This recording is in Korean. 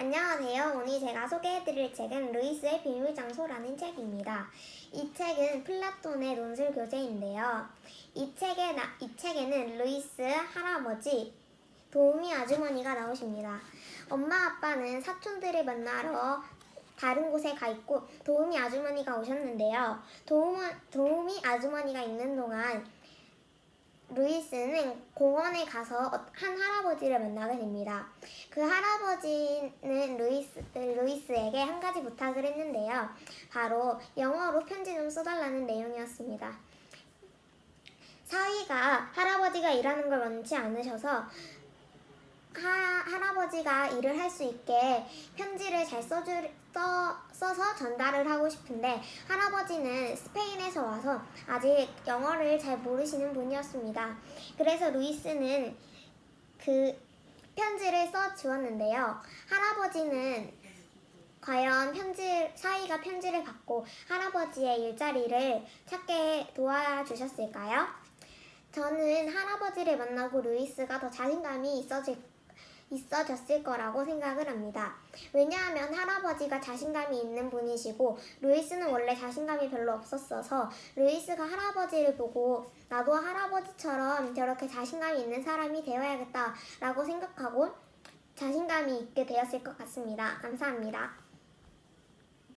안녕하세요. 오늘 제가 소개해드릴 책은 루이스의 비밀장소라는 책입니다. 이 책은 플라톤의 논술 교재인데요. 이 책에 나, 이 책에는 루이스 할아버지 도우미 아주머니가 나오십니다. 엄마 아빠는 사촌들을 만나러 다른 곳에 가 있고 도우미 아주머니가 오셨는데요. 도우미, 도우미 아주머니가 있는 동안 루이스는 공원에 가서 어- 한 할아버지를 만나게 됩니다. 그 할아버지 는 루이스, 루이스에게 한 가지 부탁을 했는데요. 바로 영어로 편지 좀 써달라는 내용이었습니다. 사위가 할아버지가 일하는 걸 원치 않으셔서 하, 할아버지가 일을 할 수 있게 편지를 잘 써주, 써, 써서 전달을 하고 싶은데 할아버지는 스페인에서 와서 아직 영어를 잘 모르시는 분이었습니다. 그래서 루이스는 그 편지를 써 주었는데요. 할아버지는 과연 편지 사이가 편지를 받고 할아버지의 일자리를 찾게 도와주셨을까요? 저는 할아버지를 만나고 루이스가 더 자신감이 있어질 있어졌을 거라고 생각을 합니다. 왜냐하면 할아버지가 자신감이 있는 분이시고 루이스는 원래 자신감이 별로 없었어서 루이스가 할아버지를 보고 나도 할아버지처럼 저렇게 자신감이 있는 사람이 되어야겠다라고 생각하고 자신감이 있게 되었을 것 같습니다. 감사합니다.